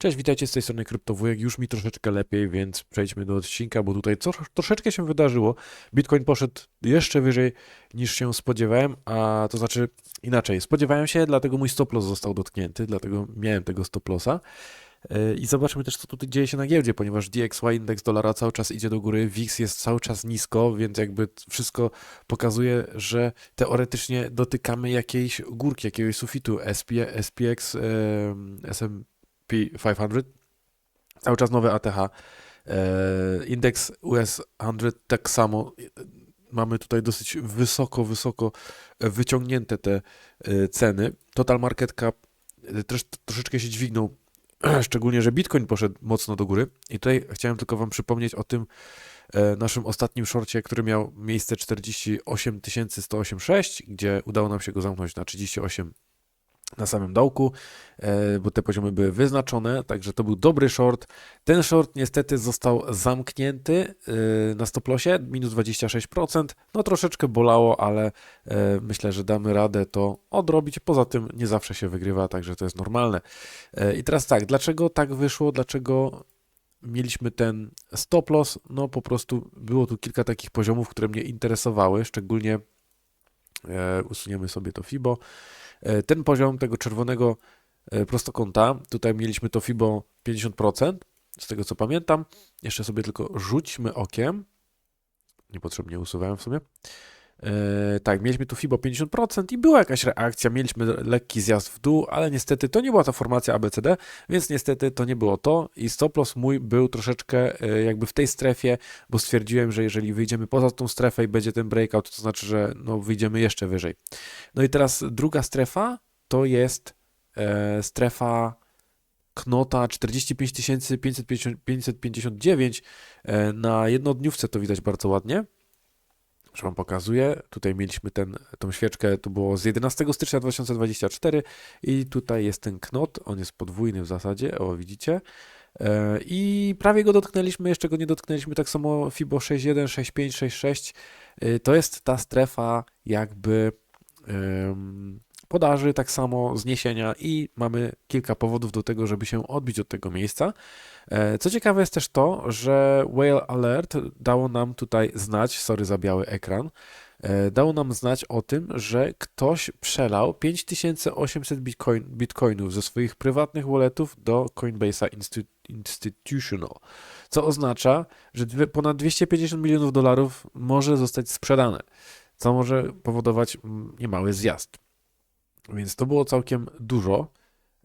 Cześć, witajcie z tej strony Kryptowujek. Już mi troszeczkę lepiej, więc przejdźmy do odcinka, bo tutaj co, troszeczkę się wydarzyło. Bitcoin poszedł jeszcze wyżej niż się spodziewałem, a to znaczy inaczej. Spodziewałem się, dlatego mój stop loss został dotknięty, dlatego miałem tego stop lossa. Yy, I zobaczmy też, co tutaj dzieje się na giełdzie, ponieważ DXY, indeks dolara cały czas idzie do góry, VIX jest cały czas nisko, więc jakby wszystko pokazuje, że teoretycznie dotykamy jakiejś górki, jakiegoś sufitu. SP, SPX, SM, P500, cały czas nowe ATH. E, Indeks US 100 tak samo. Mamy tutaj dosyć wysoko, wysoko wyciągnięte te e, ceny. Total market cap e, też troszeczkę się dźwignął, szczególnie, że Bitcoin poszedł mocno do góry. I tutaj chciałem tylko Wam przypomnieć o tym naszym ostatnim shorcie, który miał miejsce 48 186, gdzie udało nam się go zamknąć na 38 na samym dołku, e, bo te poziomy były wyznaczone, także to był dobry short. Ten short niestety został zamknięty e, na stoplosie, minus 26%. No troszeczkę bolało, ale e, myślę, że damy radę to odrobić. Poza tym nie zawsze się wygrywa, także to jest normalne. I teraz tak, dlaczego tak wyszło? Dlaczego mieliśmy ten stop loss? No po prostu było tu kilka takich poziomów, które mnie interesowały, szczególnie usuniemy sobie to FIBO. E, ten poziom tego czerwonego e, prostokąta, tutaj mieliśmy to FIBO 50%, z tego co pamiętam. Jeszcze sobie tylko rzućmy okiem. Niepotrzebnie usuwałem w sumie. E, tak, mieliśmy tu FIBO 50% i była jakaś reakcja, mieliśmy lekki zjazd w dół, ale niestety to nie była ta formacja ABCD, więc niestety to nie było to i stop loss mój był troszeczkę jakby w tej strefie, bo stwierdziłem, że jeżeli wyjdziemy poza tą strefę i będzie ten breakout, to znaczy, że no, wyjdziemy jeszcze wyżej. No i teraz druga strefa to jest e, strefa knota 45 559 e, na jednodniówce to widać bardzo ładnie. Już Wam pokazuję. Tutaj mieliśmy ten, tą świeczkę, to było z 11 stycznia 2024 i tutaj jest ten knot, on jest podwójny w zasadzie, o widzicie. E, I prawie go dotknęliśmy, jeszcze go nie dotknęliśmy, tak samo FIBO 61, 65, 66. To jest ta strefa jakby podaży, tak samo zniesienia i mamy kilka powodów do tego, żeby się odbić od tego miejsca. E, co ciekawe jest też to, że Whale Alert dało nam tutaj znać, sorry za biały ekran, e, dało nam znać o tym, że ktoś przelał 5800 bitcoin, bitcoinów ze swoich prywatnych walletów do Coinbase'a Institutional, co oznacza, że ponad 250 milionów dolarów może zostać sprzedane co może powodować mm, niemały zjazd. Więc to było całkiem dużo.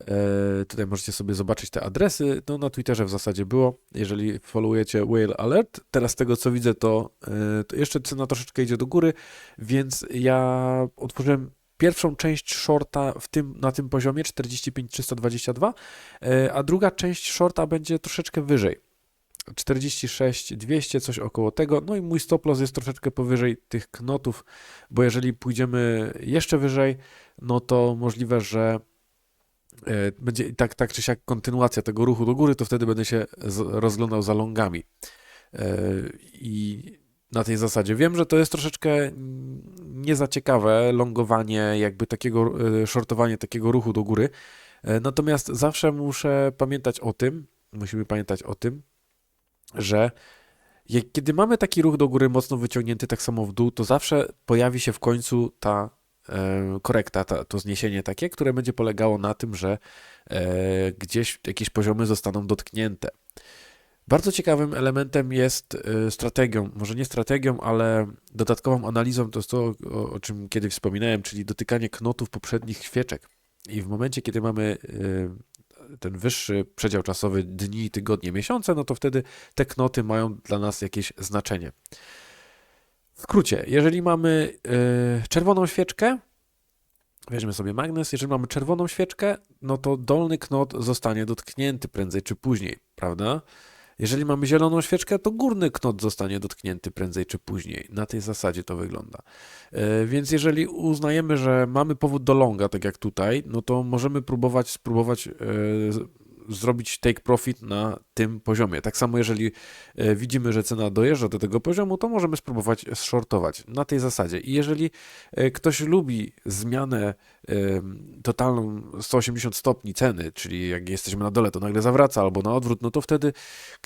E, tutaj możecie sobie zobaczyć te adresy. No, na Twitterze w zasadzie było. Jeżeli followujecie Whale Alert, teraz z tego co widzę, to, e, to jeszcze cena troszeczkę idzie do góry, więc ja otworzyłem pierwszą część shorta w tym, na tym poziomie 45322, e, a druga część shorta będzie troszeczkę wyżej. 46, 200, coś około tego. No i mój stop loss jest troszeczkę powyżej tych knotów, bo jeżeli pójdziemy jeszcze wyżej, no to możliwe, że e, będzie tak, tak czy siak kontynuacja tego ruchu do góry, to wtedy będę się rozglądał za longami. E, I na tej zasadzie wiem, że to jest troszeczkę nie za ciekawe longowanie, jakby takiego, e, shortowanie takiego ruchu do góry. Natomiast zawsze muszę pamiętać o tym, musimy pamiętać o tym, że kiedy mamy taki ruch do góry mocno wyciągnięty, tak samo w dół, to zawsze pojawi się w końcu ta e, korekta, ta, to zniesienie takie, które będzie polegało na tym, że e, gdzieś jakieś poziomy zostaną dotknięte. Bardzo ciekawym elementem jest e, strategią, może nie strategią, ale dodatkową analizą, to jest to, o, o czym kiedyś wspominałem, czyli dotykanie knotów poprzednich świeczek. I w momencie, kiedy mamy ten wyższy przedział czasowy dni, tygodnie, miesiące, no to wtedy te knoty mają dla nas jakieś znaczenie. W skrócie, jeżeli mamy yy, czerwoną świeczkę, weźmy sobie magnes, jeżeli mamy czerwoną świeczkę, no to dolny knot zostanie dotknięty prędzej czy później, prawda? Jeżeli mamy zieloną świeczkę, to górny knot zostanie dotknięty prędzej czy później. Na tej zasadzie to wygląda. E, więc jeżeli uznajemy, że mamy powód do longa, tak jak tutaj, no to możemy próbować spróbować e, zrobić take profit na tym poziomie. Tak samo jeżeli e, widzimy, że cena dojeżdża do tego poziomu, to możemy spróbować shortować na tej zasadzie. I jeżeli e, ktoś lubi zmianę totalną 180 stopni ceny, czyli jak jesteśmy na dole, to nagle zawraca, albo na odwrót, no to wtedy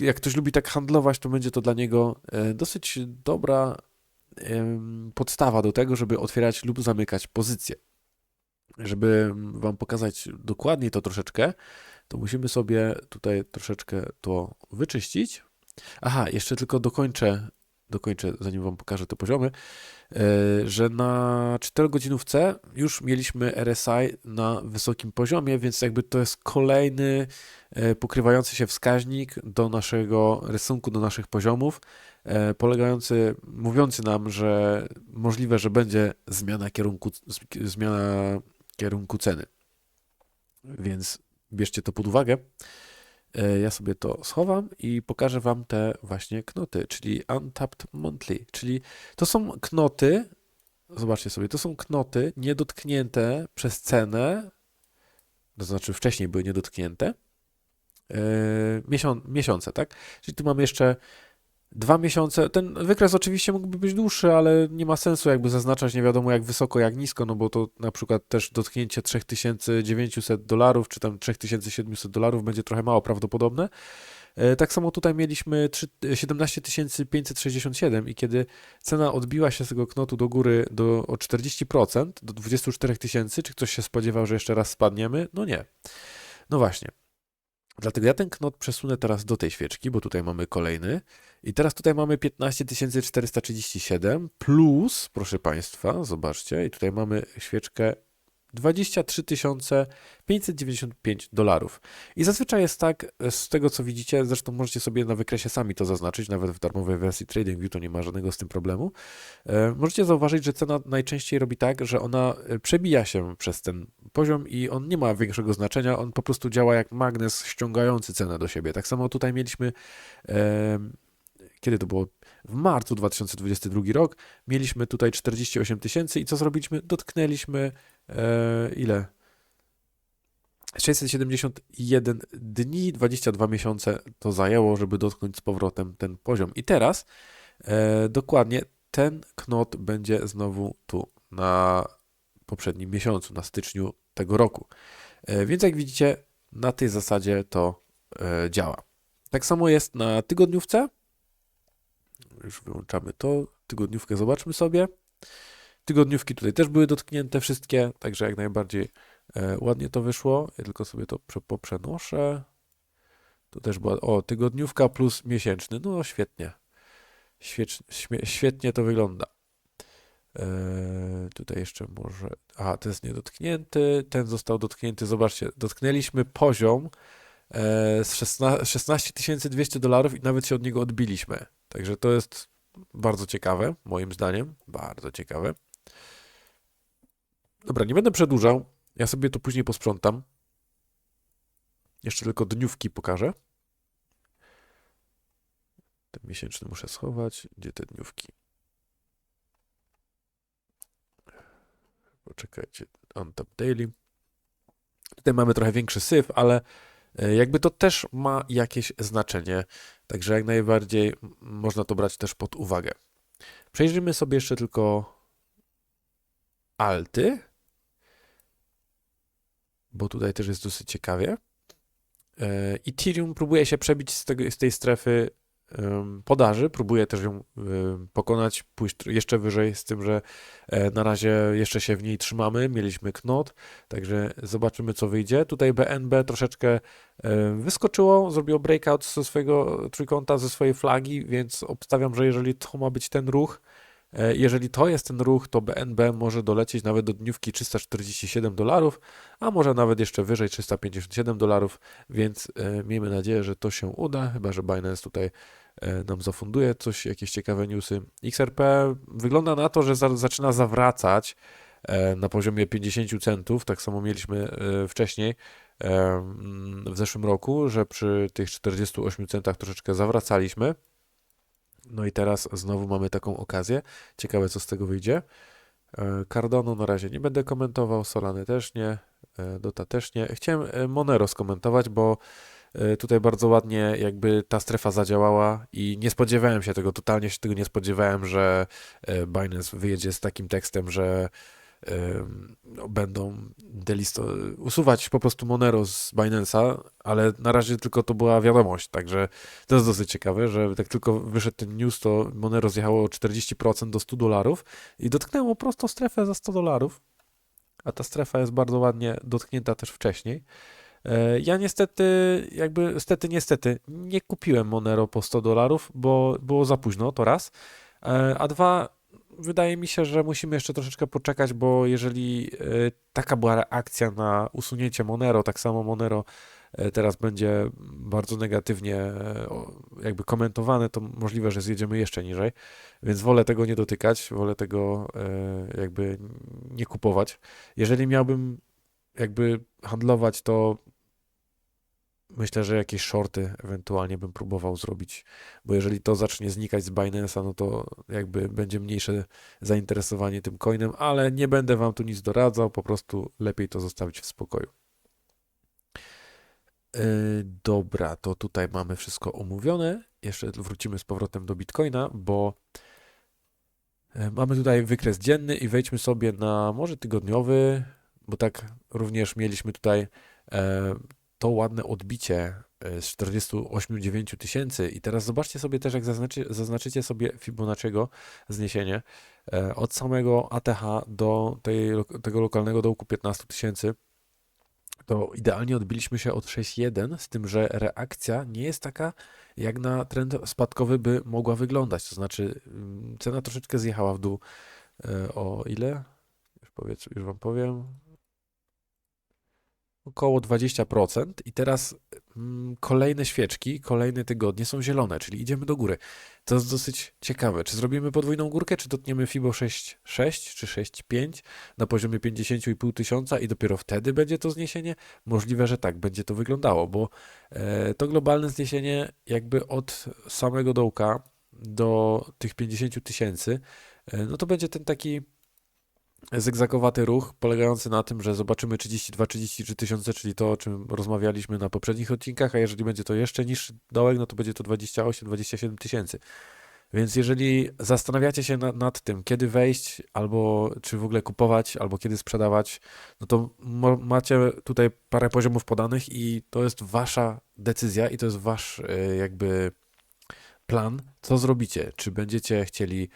jak ktoś lubi tak handlować, to będzie to dla niego dosyć dobra podstawa do tego, żeby otwierać lub zamykać pozycje. Żeby Wam pokazać dokładniej to troszeczkę, to musimy sobie tutaj troszeczkę to wyczyścić. Aha, jeszcze tylko dokończę, dokończę zanim Wam pokażę te poziomy, e, że na 4 godzinówce już mieliśmy RSI na wysokim poziomie, więc jakby to jest kolejny e, pokrywający się wskaźnik do naszego rysunku, do naszych poziomów, e, polegający, mówiący nam, że możliwe, że będzie zmiana kierunku, zmiana kierunku ceny. Więc bierzcie to pod uwagę. E, ja sobie to schowam i pokażę Wam te właśnie knoty, czyli Untapped Monthly, czyli to są knoty, zobaczcie sobie, to są knoty niedotknięte przez cenę, to znaczy wcześniej były niedotknięte, yy, miesiące, tak? Czyli tu mamy jeszcze Dwa miesiące. Ten wykres oczywiście mógłby być dłuższy, ale nie ma sensu jakby zaznaczać nie wiadomo jak wysoko, jak nisko, no bo to na przykład też dotknięcie 3900 dolarów, czy tam 3700 dolarów będzie trochę mało prawdopodobne. E, tak samo tutaj mieliśmy 17567 i kiedy cena odbiła się z tego knotu do góry do, o 40%, do 24 tysięcy, czy ktoś się spodziewał, że jeszcze raz spadniemy? No nie. No właśnie. Dlatego ja ten knot przesunę teraz do tej świeczki, bo tutaj mamy kolejny. I teraz tutaj mamy 15 437 plus, proszę Państwa, zobaczcie, i tutaj mamy świeczkę 23 595 dolarów. I zazwyczaj jest tak, z tego co widzicie, zresztą możecie sobie na wykresie sami to zaznaczyć, nawet w darmowej wersji TradingView to nie ma żadnego z tym problemu. E, możecie zauważyć, że cena najczęściej robi tak, że ona e, przebija się przez ten poziom i on nie ma większego znaczenia, on po prostu działa jak magnes ściągający cenę do siebie. Tak samo tutaj mieliśmy, e, kiedy to było? W marcu 2022 rok mieliśmy tutaj 48 tysięcy i co zrobiliśmy? Dotknęliśmy e, ile? 671 dni, 22 miesiące to zajęło, żeby dotknąć z powrotem ten poziom. I teraz e, dokładnie ten knot będzie znowu tu na poprzednim miesiącu, na styczniu tego roku. E, więc jak widzicie, na tej zasadzie to e, działa. Tak samo jest na tygodniówce. Już wyłączamy to. Tygodniówkę zobaczmy sobie. Tygodniówki tutaj też były dotknięte wszystkie, także jak najbardziej e, ładnie to wyszło. Ja tylko sobie to poprzenoszę. Tu też była, o, tygodniówka plus miesięczny. No świetnie. świetnie to wygląda. Eee, tutaj jeszcze może. A, ten jest niedotknięty, ten został dotknięty. Zobaczcie, dotknęliśmy poziom e, z 16, 200 dolarów i nawet się od niego odbiliśmy. Także to jest bardzo ciekawe, moim zdaniem. Bardzo ciekawe. Dobra, nie będę przedłużał. Ja sobie to później posprzątam. Jeszcze tylko dniówki pokażę. Ten miesięczny muszę schować. Gdzie te dniówki? Poczekajcie, Untap Daily. Tutaj mamy trochę większy syf, ale e, jakby to też ma jakieś znaczenie, także jak najbardziej można to brać też pod uwagę. Przejrzyjmy sobie jeszcze tylko alty, bo tutaj też jest dosyć ciekawie. E, Ethereum próbuje się przebić z, tego, z tej strefy podaży. Próbuję też ją pokonać, pójść jeszcze wyżej, z tym, że e, na razie jeszcze się w niej trzymamy. Mieliśmy knot, także zobaczymy, co wyjdzie. Tutaj BNB troszeczkę wyskoczyło, zrobiło breakout ze swojego trójkąta, ze swojej flagi, więc obstawiam, że jeżeli to ma być ten ruch, e, jeżeli to jest ten ruch, to BNB może dolecieć nawet do dniówki 347 dolarów, a może nawet jeszcze wyżej 357 dolarów, więc e, miejmy nadzieję, że to się uda, chyba że Binance tutaj e, nam zafunduje coś, jakieś ciekawe newsy. XRP wygląda na to, że za, zaczyna zawracać na poziomie 50 centów, tak samo mieliśmy wcześniej w zeszłym roku, że przy tych 48 centach troszeczkę zawracaliśmy. No i teraz znowu mamy taką okazję. Ciekawe, co z tego wyjdzie. E, Cardano na razie nie będę komentował, Solany też nie, e, Dota też nie. Chciałem e, Monero skomentować, bo tutaj bardzo ładnie jakby ta strefa zadziałała i nie spodziewałem się tego, totalnie się tego nie spodziewałem, że Binance wyjedzie z takim tekstem, że no, będą delisto usuwać po prostu Monero z Binance'a, ale na razie tylko to była wiadomość, także to jest dosyć ciekawe, że tak tylko wyszedł ten news, to Monero zjechało o 40% do 100 dolarów i dotknęło prosto strefę za 100 dolarów, a ta strefa jest bardzo ładnie dotknięta też wcześniej. E, Ja niestety, jakby, niestety, niestety, nie kupiłem Monero po 100 dolarów, bo było za późno, to raz. E, A dwa, wydaje mi się, że musimy jeszcze troszeczkę poczekać, bo jeżeli e, taka była reakcja na usunięcie Monero, tak samo Monero e, teraz będzie bardzo negatywnie e, jakby komentowane, to możliwe, że zjedziemy jeszcze niżej, więc wolę tego nie dotykać, wolę tego jakby nie kupować. Jeżeli miałbym jakby handlować, to myślę, że jakieś shorty ewentualnie bym próbował zrobić, bo jeżeli to zacznie znikać z Binance'a, no to jakby będzie mniejsze zainteresowanie tym coinem, ale nie będę wam tu nic doradzał, po prostu lepiej to zostawić w spokoju. Yy, Dobra, to tutaj mamy wszystko omówione. Jeszcze wrócimy z powrotem do Bitcoina, bo e, mamy tutaj wykres dzienny i wejdźmy sobie na może tygodniowy, bo tak również mieliśmy tutaj e, to ładne odbicie e, z 48,9 tysięcy i teraz zobaczcie sobie też, jak zaznaczy, zaznaczycie sobie Fibonacciego zniesienie e, od samego ATH do tej, tego lokalnego dołku 15 tysięcy, to idealnie odbiliśmy się od 6,1, z tym, że reakcja nie jest taka, jak na trend spadkowy by mogła wyglądać. To znaczy, mm, cena troszeczkę zjechała w dół e, o ile? Już, powiedz, już wam powiem. Około 20% i teraz mm, kolejne świeczki, kolejne tygodnie są zielone, czyli idziemy do góry. To jest dosyć ciekawe. Czy zrobimy podwójną górkę, czy dotkniemy FIBO 6,6 czy 6,5 na poziomie 50,5 tysiąca i dopiero wtedy będzie to zniesienie? Możliwe, że tak będzie to wyglądało, bo e, to globalne zniesienie jakby od samego dołka do tych 50 tysięcy, e, no to będzie ten taki zygzakowaty ruch polegający na tym, że zobaczymy 32-33 tysiące, czyli to, o czym rozmawialiśmy na poprzednich odcinkach, a jeżeli będzie to jeszcze niższy dołek, no to będzie to 28-27 tysięcy. Więc jeżeli zastanawiacie się na, nad tym, kiedy wejść, albo czy w ogóle kupować, albo kiedy sprzedawać, no to macie tutaj parę poziomów podanych i to jest wasza decyzja i to jest wasz e, jakby plan, co zrobicie. Czy będziecie chcieli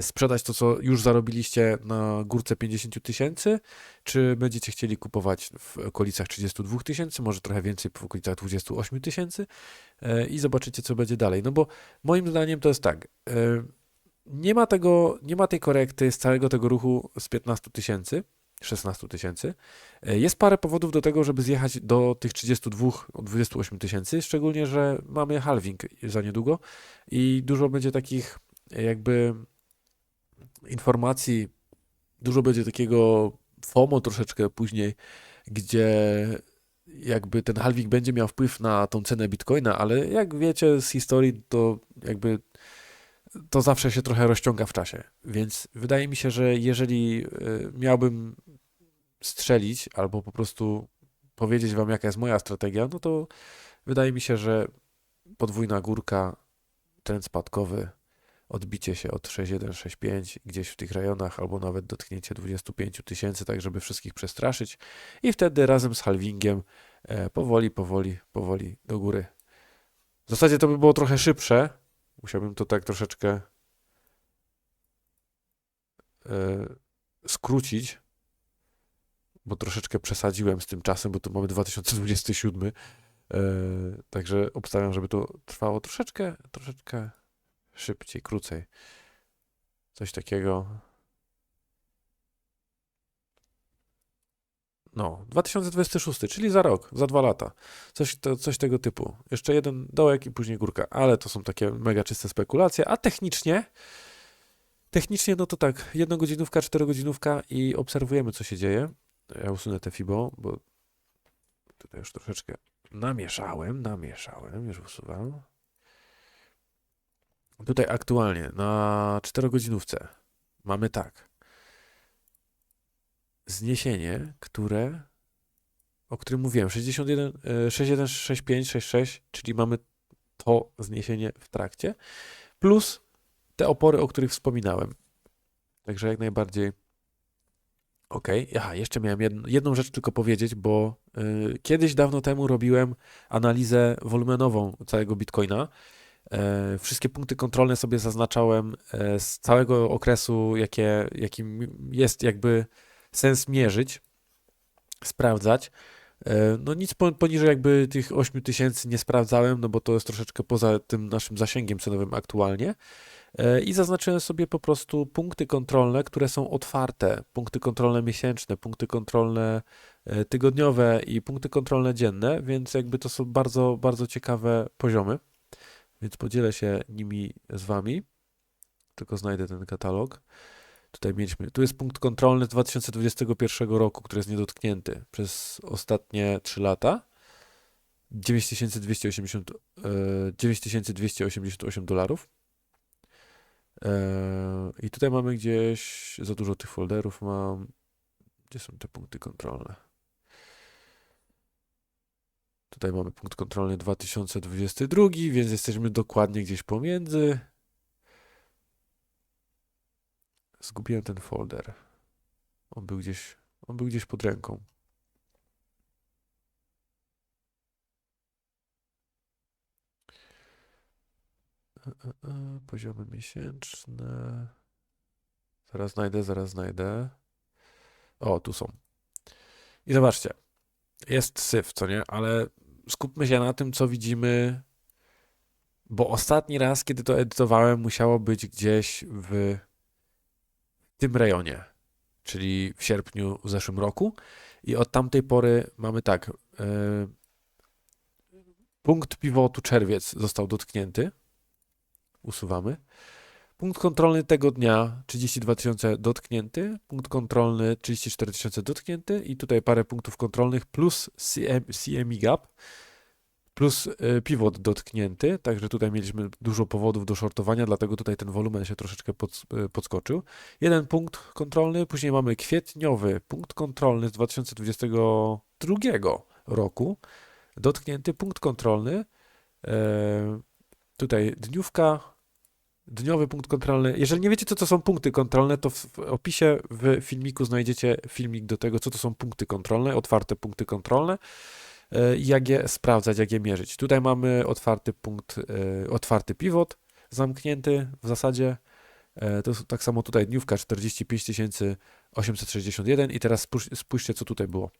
sprzedać to, co już zarobiliście na górce 50 tysięcy, czy będziecie chcieli kupować w okolicach 32 tysięcy, może trochę więcej w okolicach 28 tysięcy e, i zobaczycie, co będzie dalej. No bo moim zdaniem to jest tak. e, Nie ma tego, nie ma tej korekty z całego tego ruchu z 15 tysięcy, 16 tysięcy. E, Jest parę powodów do tego, żeby zjechać do tych 32, od 28 tysięcy, szczególnie, że mamy halving za niedługo i dużo będzie takich e, jakby informacji, dużo będzie takiego FOMO troszeczkę później, gdzie jakby ten halving będzie miał wpływ na tą cenę Bitcoina, ale jak wiecie z historii, to jakby to zawsze się trochę rozciąga w czasie. Więc wydaje mi się, że jeżeli y, miałbym strzelić albo po prostu powiedzieć wam, jaka jest moja strategia, no to wydaje mi się, że podwójna górka, trend spadkowy, odbicie się od 6,1, 6,5 gdzieś w tych rejonach, albo nawet dotknięcie 25 tysięcy, tak żeby wszystkich przestraszyć. I wtedy razem z halvingiem e, powoli, powoli, powoli do góry. W zasadzie to by było trochę szybsze, musiałbym to tak troszeczkę e, skrócić, bo troszeczkę przesadziłem z tym czasem, bo tu mamy 2027, e, także obstawiam, żeby to trwało troszeczkę, troszeczkę szybciej, krócej. Coś takiego. No, 2026, czyli za rok, za dwa lata. Coś, to, coś tego typu. Jeszcze jeden dołek i później górka, ale to są takie mega czyste spekulacje, a technicznie, technicznie no to tak, jednogodzinówka, czterogodzinówka i obserwujemy, co się dzieje. Ja usunę te FIBO, bo tutaj już troszeczkę namieszałem, namieszałem, już usuwam. Tutaj aktualnie na 4 godzinówce mamy tak. zniesienie, które, o którym mówiłem, 61, e, 61, 65, 66, czyli mamy to zniesienie w trakcie, plus te opory, o których wspominałem. Także jak najbardziej ok. Aha, jeszcze miałem jedną, jedną rzecz tylko powiedzieć, bo y, kiedyś dawno temu robiłem analizę wolumenową całego Bitcoina. E, wszystkie punkty kontrolne sobie zaznaczałem e, z całego okresu, jakie, jakim jest jakby sens mierzyć, sprawdzać. E, no nic poniżej jakby tych 8000 nie sprawdzałem, no bo to jest troszeczkę poza tym naszym zasięgiem cenowym aktualnie. I zaznaczyłem sobie po prostu punkty kontrolne, które są otwarte, punkty kontrolne miesięczne, punkty kontrolne tygodniowe i punkty kontrolne dzienne, więc jakby to są bardzo, bardzo ciekawe poziomy więc podzielę się nimi z Wami. Tylko znajdę ten katalog. Tutaj mieliśmy, tu jest punkt kontrolny z 2021 roku, który jest niedotknięty przez ostatnie 3 lata. 9280, 9288 e, dolarów. E, I tutaj mamy gdzieś, za dużo tych folderów mam. Gdzie są te punkty kontrolne? Tutaj mamy punkt kontrolny 2022, więc jesteśmy dokładnie gdzieś pomiędzy. Zgubiłem ten folder. On był gdzieś, on był gdzieś pod ręką. E, e, e, poziomy miesięczne. Zaraz znajdę, zaraz znajdę. O, tu są. I zobaczcie. Jest syf, co nie? Ale skupmy się na tym, co widzimy, bo ostatni raz, kiedy to edytowałem, musiało być gdzieś w tym rejonie, czyli w sierpniu w zeszłym roku. I od tamtej pory mamy tak. Yy, punkt pivotu czerwiec został dotknięty. Usuwamy. Punkt kontrolny tego dnia 32 tysiące dotknięty, punkt kontrolny 34 tysiące dotknięty. I tutaj parę punktów kontrolnych plus CM, CME gap plus y, pivot dotknięty, także tutaj mieliśmy dużo powodów do shortowania, dlatego tutaj ten wolumen się troszeczkę pod, y, podskoczył. Jeden punkt kontrolny, później mamy kwietniowy punkt kontrolny z 2022 roku, dotknięty punkt kontrolny, e, tutaj dniówka, dniowy punkt kontrolny. Jeżeli nie wiecie, co to są punkty kontrolne, to w opisie w filmiku znajdziecie filmik do tego, co to są punkty kontrolne, otwarte punkty kontrolne e, i jak je sprawdzać, jak je mierzyć. Tutaj mamy otwarty punkt, e, otwarty pivot, zamknięty w zasadzie. E, to tak samo tutaj dniówka 45 861 i teraz spójrzcie, co tutaj było.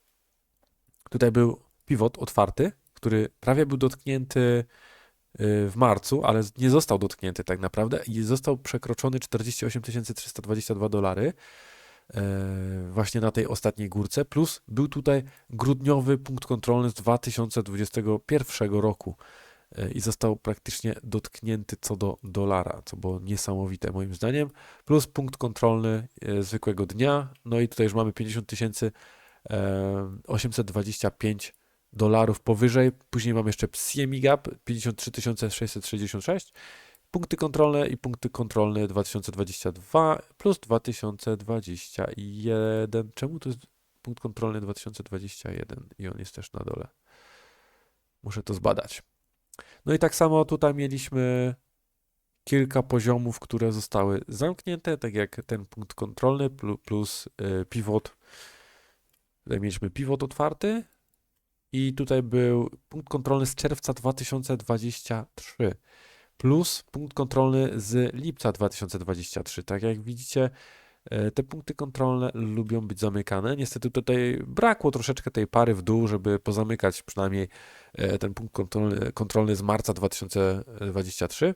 Tutaj był pivot otwarty, który prawie był dotknięty w marcu, ale nie został dotknięty tak naprawdę i został przekroczony 48 322 dolary e, właśnie na tej ostatniej górce, plus był tutaj grudniowy punkt kontrolny z 2021 roku e, i został praktycznie dotknięty co do dolara, co było niesamowite moim zdaniem, plus punkt kontrolny e, zwykłego dnia, no i tutaj już mamy 50 825 dolarów powyżej. Później mam jeszcze CME Gap 53 666. Punkty kontrolne i punkty kontrolne 2022 plus 2021. Czemu to jest punkt kontrolny 2021 i on jest też na dole? Muszę to zbadać. No i tak samo tutaj mieliśmy kilka poziomów, które zostały zamknięte, tak jak ten punkt kontrolny plus y, pivot. Tutaj mieliśmy pivot otwarty, i tutaj był punkt kontrolny z czerwca 2023 plus punkt kontrolny z lipca 2023. Tak jak widzicie, e, te punkty kontrolne lubią być zamykane. Niestety tutaj brakło troszeczkę tej pary w dół, żeby pozamykać przynajmniej e, ten punkt kontrolny, kontrolny z marca 2023.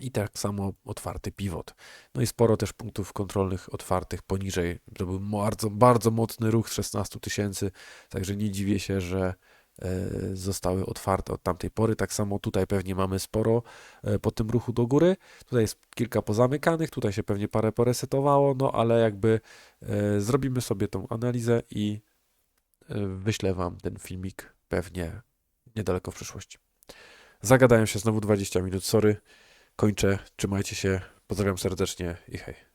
I tak samo otwarty pivot. No i sporo też punktów kontrolnych otwartych poniżej. To był bardzo, bardzo mocny ruch 16 tysięcy, także nie dziwię się, że e, zostały otwarte od tamtej pory. Tak samo tutaj pewnie mamy sporo e, po tym ruchu do góry. Tutaj jest kilka pozamykanych, tutaj się pewnie parę poresetowało, no ale jakby e, zrobimy sobie tą analizę i wyślę Wam ten filmik pewnie niedaleko w przyszłości. Zagadają się znowu 20 minut, sorry kończę. Trzymajcie się. Pozdrawiam serdecznie i hej.